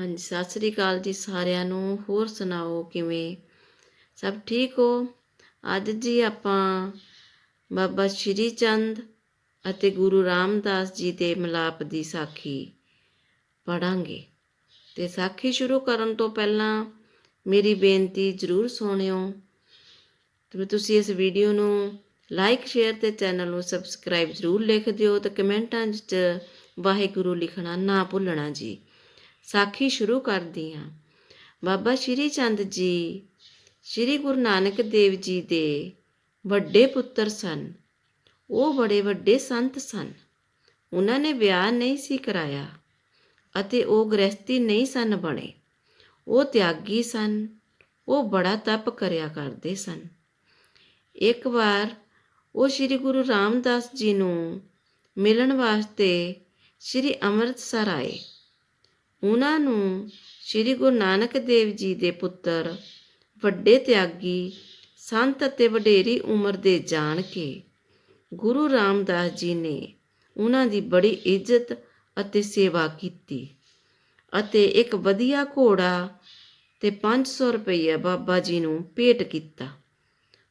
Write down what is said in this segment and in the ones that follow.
ਹਾਂਜੀ, ਸਤਿ ਸ੍ਰੀ ਅਕਾਲ ਜੀ ਸਾਰਿਆਂ ਨੂੰ। ਹੋਰ ਸੁਣਾਓ ਕਿਵੇਂ? ਸਭ ਠੀਕ ਹੋ? ਅੱਜ ਜੀ ਆਪਾਂ ਬਾਬਾ ਸ਼੍ਰੀ ਚੰਦ ਅਤੇ ਗੁਰੂ ਰਾਮਦਾਸ ਜੀ ਦੇ ਮਿਲਾਪ ਦੀ ਸਾਖੀ ਪੜਾਂਗੇ ਤੇ ਸਾਖੀ ਸ਼ੁਰੂ ਕਰਨ ਤੋਂ ਪਹਿਲਾਂ ਮੇਰੀ ਬੇਨਤੀ ਜ਼ਰੂਰ ਸੁਣਿਓ। ਤੇ ਤੁਸੀਂ ਇਸ ਵੀਡੀਓ ਨੂੰ ਲਾਈਕ, ਸ਼ੇਅਰ ਤੇ ਚੈਨਲ ਨੂੰ ਸਬਸਕ੍ਰਾਈਬ ਜ਼ਰੂਰ ਲਿਖ ਦਿਓ ਤੇ ਕਮੈਂਟਾਂ 'ਚ ਵਾਹਿਗੁਰੂ ਲਿਖਣਾ ਨਾ ਭੁੱਲਣਾ ਜੀ। ਸਾਖੀ ਸ਼ੁਰੂ ਕਰਦੀ ਹਾਂ। ਬਾਬਾ ਸ਼੍ਰੀ ਚੰਦ ਜੀ, ਸ਼੍ਰੀ ਗੁਰੂ ਨਾਨਕ ਦੇਵ ਜੀ ਦੇ ਵੱਡੇ ਪੁੱਤਰ ਸਨ। ਉਹ ਬੜੇ ਵੱਡੇ ਸੰਤ ਸਨ। ਉਹਨਾਂ ਨੇ ਵਿਆਹ ਨਹੀਂ ਸੀ ਕਰਾਇਆ ਅਤੇ ਉਹ ਗ੍ਰਸਤੀ ਨਹੀਂ ਸਨ ਬਣੇ। ਉਹ ਤਿਆਗੀ ਸਨ। ਉਹ ਬੜਾ ਤਪ ਕਰਿਆ ਕਰਦੇ ਸਨ। ਇੱਕ ਵਾਰ ਉਹ ਸ੍ਰੀ ਗੁਰੂ ਰਾਮਦਾਸ ਜੀ ਨੂੰ ਮਿਲਣ ਵਾਸਤੇ ਸ੍ਰੀ ਅੰਮ੍ਰਿਤਸਰ ਆਏ। ਉਹਨਾਂ ਨੂੰ ਸ੍ਰੀ ਗੁਰੂ ਨਾਨਕ ਦੇਵ ਜੀ ਦੇ ਪੁੱਤਰ, ਵੱਡੇ ਤਿਆਗੀ, ਸੰਤ ਅਤੇ ਵਡੇਰੀ ਉਮਰ ਦੇ ਜਾਣ ਕੇ ਗੁਰੂ ਰਾਮਦਾਸ ਜੀ ਨੇ ਉਹਨਾਂ ਦੀ ਬੜੀ ਇੱਜ਼ਤ ਅਤੇ ਸੇਵਾ ਕੀਤੀ ਅਤੇ ਇੱਕ ਵਧੀਆ ਘੋੜਾ ਤੇ 500 ਰੁਪਏ ਬਾਬਾ ਜੀ ਨੂੰ ਭੇਟ ਕੀਤਾ।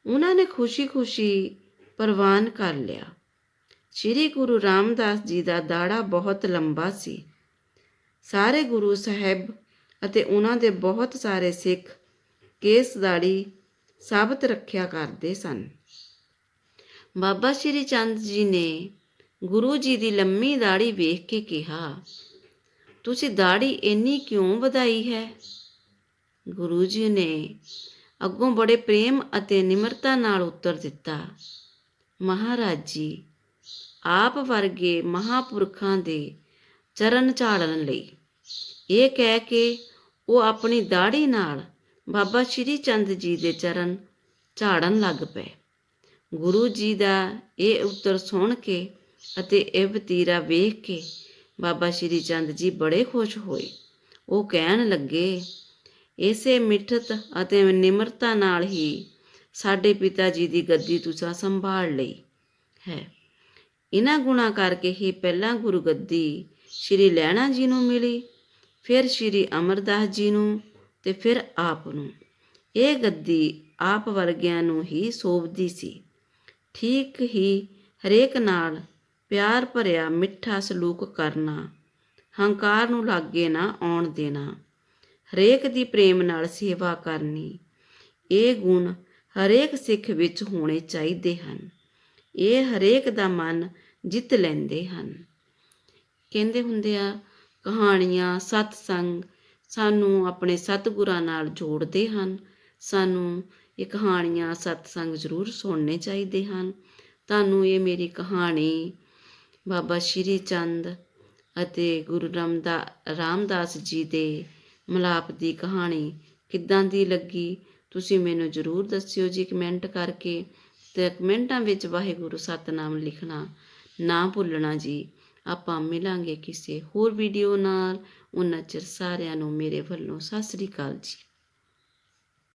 ਉਹਨਾਂ ਨੇ ਖੁਸ਼ੀ-ਖੁਸ਼ੀ ਪ੍ਰਵਾਨ ਕਰ ਲਿਆ। ਸ੍ਰੀ ਗੁਰੂ ਰਾਮਦਾਸ ਜੀ ਦਾ ਦਾੜਾ ਬਹੁਤ ਲੰਬਾ ਸੀ। ਸਾਰੇ ਗੁਰੂ ਸਾਹਿਬ ਅਤੇ ਉਹਨਾਂ ਦੇ ਬਹੁਤ ਸਾਰੇ ਸਿੱਖ ਕੇਸ ਦਾੜੀ ਸਾਬਤ ਰੱਖਿਆ ਕਰਦੇ ਸਨ। ਬਾਬਾ ਸ਼੍ਰੀ ਚੰਦ ਜੀ ਨੇ ਗੁਰੂ ਜੀ ਦੀ ਲੰਮੀ ਦਾੜੀ ਵੇਖ ਕੇ ਕਿਹਾ, ਤੁਸੀਂ ਦਾੜੀ ਇੰਨੀ ਕਿਉਂ ਵਧਾਈ ਹੈ? ਗੁਰੂ ਜੀ ਨੇ ਅੱਗੋਂ ਬੜੇ ਪ੍ਰੇਮ ਅਤੇ ਨਿਮਰਤਾ ਨਾਲ ਉੱਤਰ ਦਿੱਤਾ, ਮਹਾਰਾਜ ਜੀ, ਆਪ ਵਰਗੇ ਮਹਾਪੁਰਖਾਂ ਦੇ ਚਰਨ ਝਾੜਨ ਲਈ ਇਹ ਕਹਿ ਕੇ ਉਹ ਆਪਣੀ ਦਾੜੀ ਨਾਲ ਬਾਬਾ ਸ਼੍ਰੀ ਚੰਦ ਜੀ ਦੇ ਚਰਨ ਝਾੜਨ ਲੱਗ ਪਏ। ਗੁਰੂ ਜੀ ਦਾ ਇਹ ਉੱਤਰ ਸੁਣ ਕੇ ਅਤੇ ਇਹ ਵਤੀਰਾ ਵੇਖ ਕੇ ਬਾਬਾ ਸ਼੍ਰੀ ਚੰਦ ਜੀ ਬੜੇ ਖੁਸ਼ ਹੋਏ। ਉਹ ਕਹਿਣ ਲੱਗੇ, ਇਸੇ ਮਿੱਠਤ ਅਤੇ ਨਿਮਰਤਾ ਨਾਲ ਹੀ ਸਾਡੇ ਪਿਤਾ ਜੀ ਦੀ ਗੱਦੀ ਤੁਸੀਂ ਸੰਭਾਲ ਲਈ ਹੈ। ਇਹਨਾਂ ਗੁਣਾ ਕਰਕੇ ਹੀ ਪਹਿਲਾਂ ਗੁਰੂ ਗੱਦੀ ਸ਼੍ਰੀ ਲੈਣਾ ਜੀ ਨੂੰ ਮਿਲੀ ਫਿਰ ਸ਼੍ਰੀ ਅਮਰਦਾਸ ਜੀ ਨੂੰ ਤੇ ਫਿਰ ਆਪ ਨੂੰ। ਇਹ ਗੱਦੀ ਆਪ ਵਰਗਿਆਂ ਨੂੰ ਹੀ ਸੋਭਦੀ ਸੀ। ਠੀਕ ਹੀ ਹਰੇਕ ਨਾਲ ਪਿਆਰ ਭਰਿਆ ਮਿੱਠਾ ਸਲੂਕ ਕਰਨਾ, ਹੰਕਾਰ ਨੂੰ ਲਾਗੇ ਨਾ ਆਉਣ ਦੇਣਾ, ਹਰੇਕ ਦੀ ਪ੍ਰੇਮ ਨਾਲ ਸੇਵਾ ਕਰਨੀ, ਇਹ ਗੁਣ ਹਰੇਕ ਸਿੱਖ ਵਿੱਚ ਹੋਣੇ ਚਾਹੀਦੇ ਹਨ। ਇਹ ਹਰੇਕ ਦਾ ਮਨ ਜਿੱਤ ਲੈਂਦੇ ਹਨ। ਕਹਿੰਦੇ ਹੁੰਦੇ ਆ ਕਹਾਣੀਆਂ, ਸਤਸੰਗ ਸਾਨੂੰ ਆਪਣੇ ਸਤਿਗੁਰਾਂ ਨਾਲ ਜੋੜਦੇ ਹਨ। ਸਾਨੂੰ ਇਹ ਕਹਾਣੀਆਂ, ਸਤਸੰਗ ਜ਼ਰੂਰ ਸੁਣਨੇ ਚਾਹੀਦੇ ਹਨ। ਤੁਹਾਨੂੰ ਇਹ ਮੇਰੀ ਕਹਾਣੀ ਬਾਬਾ ਸ਼੍ਰੀ ਚੰਦ ਅਤੇ ਗੁਰੂ ਰਾਮਦਾ, ਰਾਮਦਾਸ ਜੀ ਦੇ ਮਲਾਪ ਦੀ ਕਹਾਣੀ ਕਿੱਦਾਂ ਦੀ ਲੱਗੀ, ਤੁਸੀਂ ਮੈਨੂੰ ਜ਼ਰੂਰ ਦੱਸਿਓ ਜੀ ਕਮੈਂਟ ਕਰਕੇ। ਤੇ ਕਮੈਂਟਾਂ ਵਿੱਚ ਵਾਹਿਗੁਰੂ ਸਤਨਾਮ ਲਿਖਣਾ ਨਾ ਭੁੱਲਣਾ ਜੀ। ਆਪਾਂ ਮਿਲਾਂਗੇ ਕਿਸੇ ਹੋਰ ਵੀਡੀਓ ਨਾਲ। ਉਹਨਾਂ ਚਿਰ ਸਾਰਿਆਂ ਨੂੰ ਮੇਰੇ ਵੱਲੋਂ ਸਤਿ ਸ੍ਰੀ ਅਕਾਲ ਜੀ।